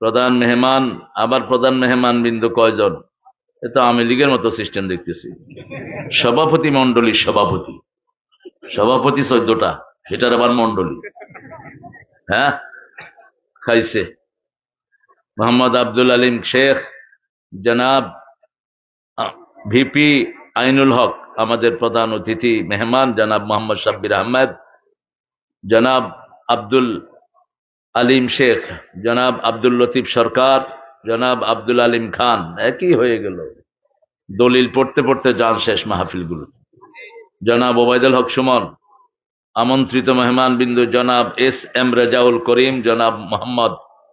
প্রধান মেহমান, আবার প্রধান মেহমান বিন্দু কয়জন? এ তো আওয়ামী লীগের মতো সিস্টেম দেখতেছি। সভাপতি মন্ডলীর সভাপতি। সভাপতি চোদ্দটা এটার আবার মন্ডলী হ্যাঁ? খাইছে। মোহাম্মদ আব্দুল আলিম শেখ, জনাব ভিপি আইনুল হক, আমাদের প্রধান অতিথি মেহমান, জনাব মোহাম্মদ সাব্বির আহমেদ, জনাব আব্দুল আলিম শেখ, জনাব আব্দুল লতিফ সরকার, জনাব আব্দুল আলিম খান, একই হয়ে গেল। দলিল পড়তে পড়তে যান শেষ মাহফিলগুলো জনাব ওবায়দুল হক সুমন, আমন্ত্রিত মেহমান বিন্দু জনাব এস এম রেজাউল করিম, জনাব মোহাম্মদ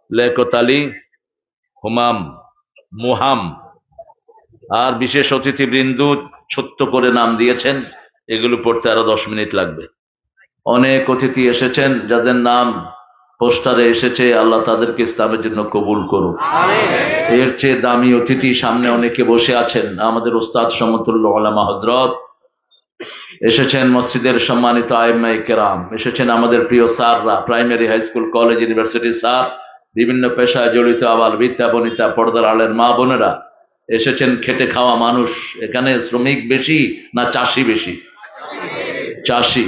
লেকত আলী, হুমাম মুহাম, আর বিশেষ অতিথি বৃন্দু ছোট্ট করে নাম দিয়েছেন, এগুলো পড়তে আরও দশ মিনিট লাগবে। অনেক অতিথি এসেছেন, যাদের নাম পোস্টারে এসেছে আল্লাহ তাদেরকে ইসলামের জন্য কবুল করুক এর চেয়ে দামি অতিথি সামনে অনেকে বসে আছেন। আমাদের ওস্তাদ সমতুল্য আলামা হজরত এসেছেন মসজিদের সম্মানিত আইমাই কেরাম। এসেছেন আমাদের প্রিয় স্যাররা primary high school college university sir বিভিন্ন পেশায় জড়িত আবার বিদ্যা বনিতা পর্দার আলের মা বোনেরা। এসেছেন খেটে খাওয়া মানুষ। এখানে শ্রমিক বেশি না চাষি বেশি? চাষি।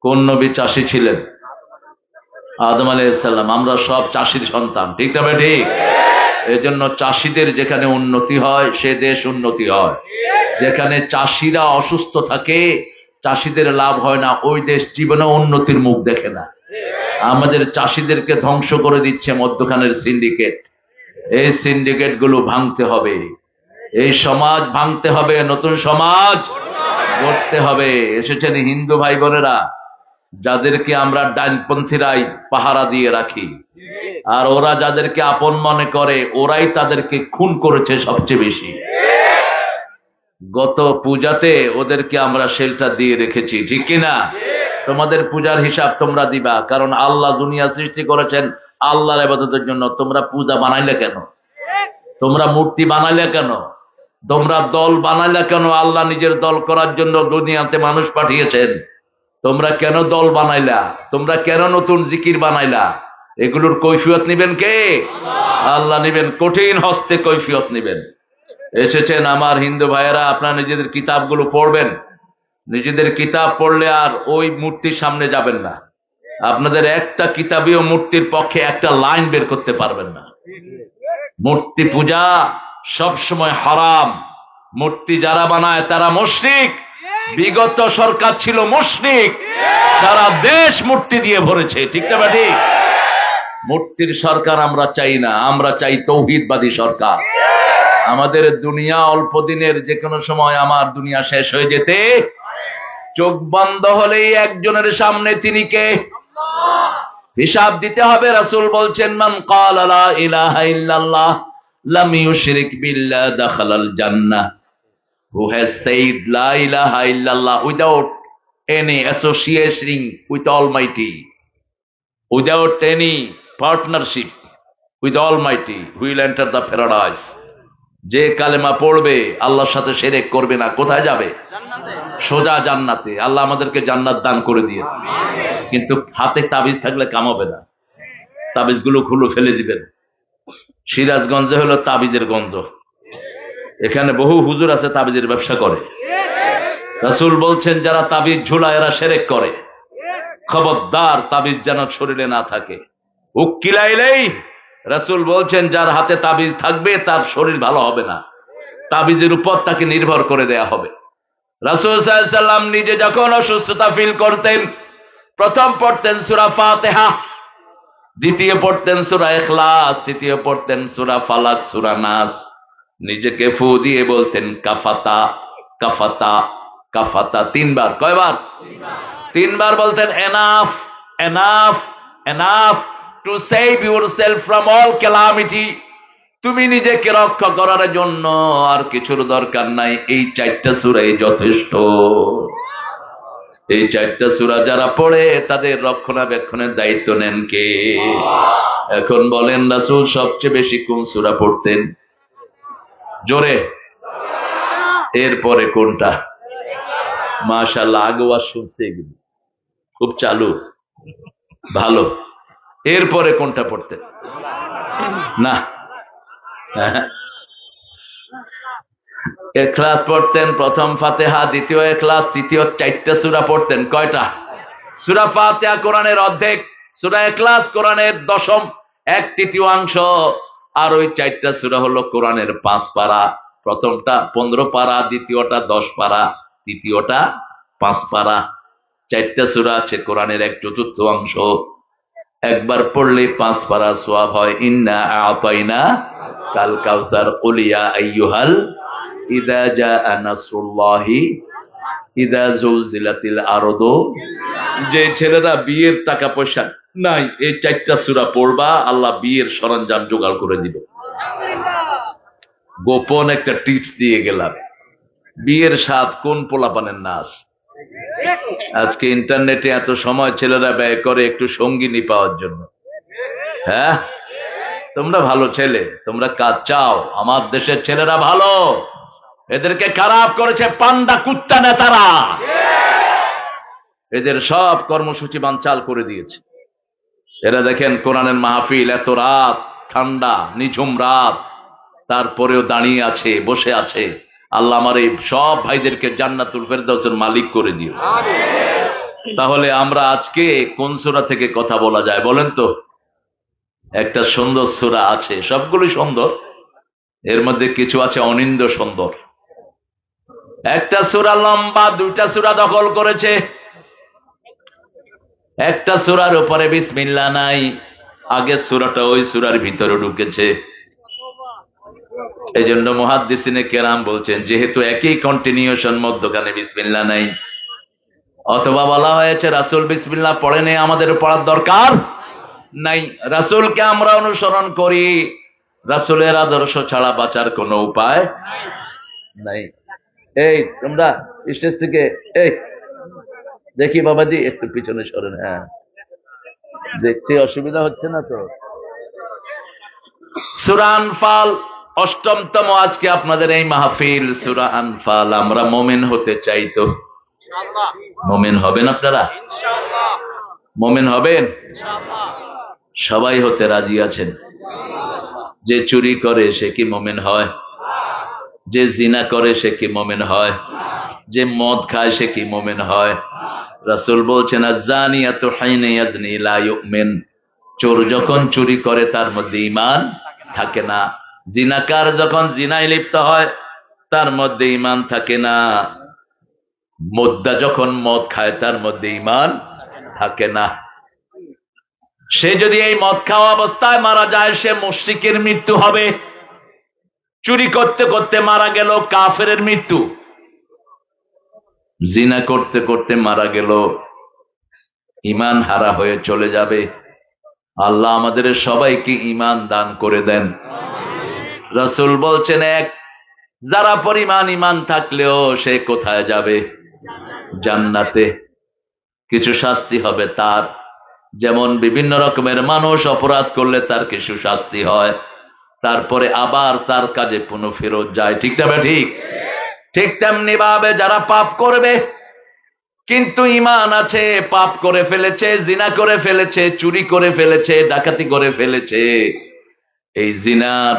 কোন নবী চাষি ছিলেন? আদম আলাইসাল্লাম আমরা সব চাষির সন্তান, ঠিক না ঠিক? এজন্য চাষিদের যেখানে উন্নতি হয়, সে দেশ উন্নতি হয়। যেখানে চাষিরা অসুস্থ থাকে, চাষিদের লাভ হয় না, ওই দেশ জীবনে উন্নতির মুখ দেখে না। আমাদের চাষিদেরকে ধ্বংস করে দিচ্ছে মধ্যখানের সিন্ডিকেট। এই সিন্ডিকেটগুলো ভাঙতে হবে। এই সমাজ ভাঙতে হবে, নতুন সমাজ গড়তে হবে। এসেছেন হিন্দু ভাই বোনেরা। যাদেরকে আমরা ডাইনপন্থীরাই পাহারা দিয়ে রাখি। আর ওরা যাদেরকে আপন মনে করে, ওরাই তাদেরকে খুন করেছে সবচেয়ে বেশি। গত পূজাতে ওদেরকে আমরা শেল্টার দিয়ে রেখেছি, ঠিক কিনা? তোমাদের পূজার হিসাব তোমরা দিবা, কারণ আল্লাহ দুনিয়া সৃষ্টি করেছেন, আল্লাহর আবাদতের জন্য। তোমরা পূজা বানাইলে কেন? তোমরা মূর্তি বানাইলে কেন? তোমরা দল বানাইলে কেন? আল্লাহ নিজের দল করার জন্য দুনিয়াতে মানুষ পাঠিয়েছেন। তোমরা কেন দল বানাইলা? তোমরা কেন নতুন জিকির বানাইলা? এগুলোর কৈফিয়ত নিবেন কে? আল্লাহ নিবেন, কঠিন হস্তে কৈফিয়ত নিবেন। এসেছেন আমার হিন্দু ভাইয়েরা, আপনারা নিজেদের কিতাবগুলো পড়বেন। নিজেদের কিতাব পড়লে আর ওই মূর্তির সামনে যাবেন না। আপনাদের একটা কিতাবীয় মূর্তির পক্ষে একটা লাইন বের করতে পারবেন না। মূর্তি পূজা সব সময় হারাম। মূর্তি যারা বানায় তারা মুশরিক। বিগত সরকার ছিল মুশরিক। সারা দেশ মূর্তি দিয়ে ভরেছে ঠিক না ঠিক মূর্তির সরকার আমরা চাই না আমরা চাই তৌহিদবাদী সরকার। আমাদের দুনিয়া অল্প দিনের যে কোনো সময় আমার দুনিয়া শেষ হয়ে যেতে। চোখ বন্ধ হলেই একজনের সামনে তিনি কে? হিসাব দিতে হবে রাসূল বলছেন মান ক্বালা লা ইলাহা ইল্লাল্লাহ লাম ইউশরিক বিল্লাহ দাখালাল জান্নাহ। Who has said la ilaha illallah without any associating with almighty without any partnership with almighty will enter the paradise যে কালেমা পড়বে আল্লাহর সাথে সেরেক করবে না কোথায় যাবে সোজা জান্নাতে আল্লাহ আমাদেরকে জান্নাত দান করে দিয়ে কিন্তু হাতে তাবিজ থাকলে কামাবে না তাবিজগুলো খুলে ফেলে দিবেন সিরাজগঞ্জে হলো তাবিজের গন্ধ এখানে বহু হুজুর আছে তাবিজের ব্যবসা করে। রাসূল বলছেন, যারা তাবিজ ঝুলা এরা সেরেক করে। খবরদার তাবিজ যেন শরীরে না থাকে। উকিলাইলেই রাসূল বলছেন, যার হাতে তাবিজ থাকবে, তার শরীর ভালো হবে না। তাবিজের উপর তাকে নির্ভর করে দেয়া হবে। রাসূল সাল্লাম নিজে যখন অসুস্থতা ফিল করতেন, প্রথম পড়তেন সূরা ফাতিহা, দ্বিতীয় পড়তেন সূরা ইখলাস, তৃতীয় পড়তেন সূরা ফালাক, সূরা নাস। নিজেকে ফু দিয়ে বলতেন কাফাতা কাফাতা কাফাতা। তিনবার কয়বার? তিনবার। বলতেন enough enough enough to save yourself from all calamity. তুমি নিজেকে রক্ষা করার জন্য আর কিছুর দরকার নাই। এই চারটা সুরাই যথেষ্ট। এই চারটা সুরা যারা পড়ে তাদের রক্ষণাবেক্ষণের দায়িত্ব নেন কে? এখন বলেন রাসূল সবচেয়ে বেশি কোন সুরা পড়তেন? জোরে। এরপরে কোনটা? মাশাল্লাহ আগোয়া শুনছে এগুলো। খুব চালু। ভালো। এরপরে কোনটা পড়তেন না। এখলাস পড়তেন প্রথম ফাতেহা, দ্বিতীয় এখলাস তৃতীয় চারটা সুরা পড়তেন। কয়টা? সুরা ফাতেহা কোরআনের অর্ধেক, সুরা এখলাস কোরআনের দশম, এক তৃতীয়াংশ। আর ওই চারটা সুরা হলো কোরআনের পাঁচ পারা। প্রথমটা পনেরো পারা, দ্বিতীয়টা দশ পারা, তৃতীয়টা পাঁচ পারা। চারটা সুরা আছে কোরআনের এক চতুর্থ অংশ। একবার পড়লে পাঁচ পারা সোয়াব হয়। ইন্না আপাইনা কাল কাউসার উলিয়া আইয়ুহাল ইদা জা নাসরুল্লাহি ইদা জুলজিলাতিল আরদু যে ছেলেরা বিয়ের টাকা পয়সা নাই এই চারটা সুরা পড়বা আল্লাহ বিয়ের সরঞ্জাম জোগাড় করে দিবে। গোপন একটা টিপস দিয়ে গেলাম। বিয়ের স্বাদ কোন পোলাপানের নাচ? আজকে ইন্টারনেটে এত সময় ছেলেরা ব্যয় করে একটু সঙ্গিনী পাওয়ার জন্য। হ্যাঁ? তোমরা ভালো ছেলে তোমরা কাজ চাও আমার দেশের ছেলেরা ভালো। এদেরকে খারাপ করেছে পান্ডা কুত্তা নেতারা। এদের সব কর্মসূচি বানচাল করে দিয়েছে। এরা দেখেন কোরআনের মাহফিল এত রাত ঠান্ডা নিঝুম রাত তারপরেও দাঁড়িয়ে আছে বসে আছে। আল্লাহ আমার এই সব ভাইদেরকে জান্নাতুল ফেরদাউসের মালিক করে দিও তাহলে আমরা আজকে কোন সুরা থেকে কথা বলা যায় বলেন তো? একটা সুন্দর সুরা আছে সবগুলি সুন্দর। এর মধ্যে কিছু আছে অনিন্দ সুন্দর। একটা সুরা লম্বা দুইটা সুরা দখল করেছে। একটা সুরার উপরে বিসমিল্লা নাই। আগের সুরাটা ওই সুরার ভিতরে ঢুকেছে। এই জন্য মহাদ্দিসিনে কেরাম বলছেন, যেহেতু একই কন্টিনিউশন মধ্যখানে বিসমিল্লা নাই, অথবা বলা হয়েছে রাসুল বিসমিল্লা পড়েনি আমাদের পড়ার দরকার নাই। রাসুলকে আমরা অনুসরণ করি, রাসুলের আদর্শ ছাড়া বাঁচার কোনো উপায় নাই। এই, তোমরা স্টেজ থেকে, এই দেখি বাবাজি, একটু পিছনে সরেন হ্যাঁ। দেখছি অসুবিধা হচ্ছে না তো। সুরা আনফাল, অষ্টমতম আজকে আপনাদের এই মাহফিল, সুরা আনফাল, আমরা মোমেন হতে চাই তো। মোমেন হবেন আপনারা? মোমেন হবেন? সবাই হতে রাজি আছেন? যে চুরি করে সে কি মোমেন হয়? যে জিনা করে সে কি মোমেন হয়? যে মদ খায় সে কি মোমেন হয়? রাসুল বলছেন চোর যখন চুরি করে, তার মধ্যে ইমান থাকে না। জিনাকার যখন জিনায় লিপ্ত হয়, তার মধ্যে ইমান থাকে না। মোদ্দা যখন মদ খায়, তার মধ্যে ইমান থাকে না। সে যদি এই মদ খাওয়া অবস্থায় মারা যায়, সে মুশ্রিকের মৃত্যু হবে। চুরি করতে করতে মারা গেল কাফের মৃত্যু। জিনা করতে করতে মারা গেল। ইমান হারা হয়ে চলে যাবে। আল্লাহ আমাদের সবাইকে ইমান দান করে দেন। রসুল বলছেন, এক, যারা পরিমাণ ইমান থাকলেও সে কোথায় যাবে? জান্নাতে। কিছু শাস্তি হবে তার। যেমন বিভিন্ন রকমের মানুষ অপরাধ করলে তার কিছু শাস্তি হয়। তারপরে আবার তার কাজে পুনঃ ফেরত যায়। ঠিক না ঠিক? ঠিক তেমনি ভাবে যারা পাপ করবে, কিন্তু ইমান আছে, পাপ করে ফেলেছে, জিনা করে ফেলেছে, চুরি করে ফেলেছে, ডাকাতি করে ফেলেছে। এই জিনার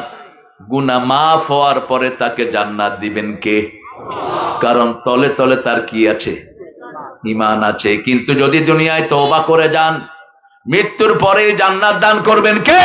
গুনা মাফ হওয়ার পরে তাকে জান্নাত দিবেন কে? কারণ তলে তলে তার কি আছে? ইমান আছে। কিন্তু যদি দুনিয়ায় তওবা করে যান, মৃত্যুর পরে জান্নাত দান করবেন কে?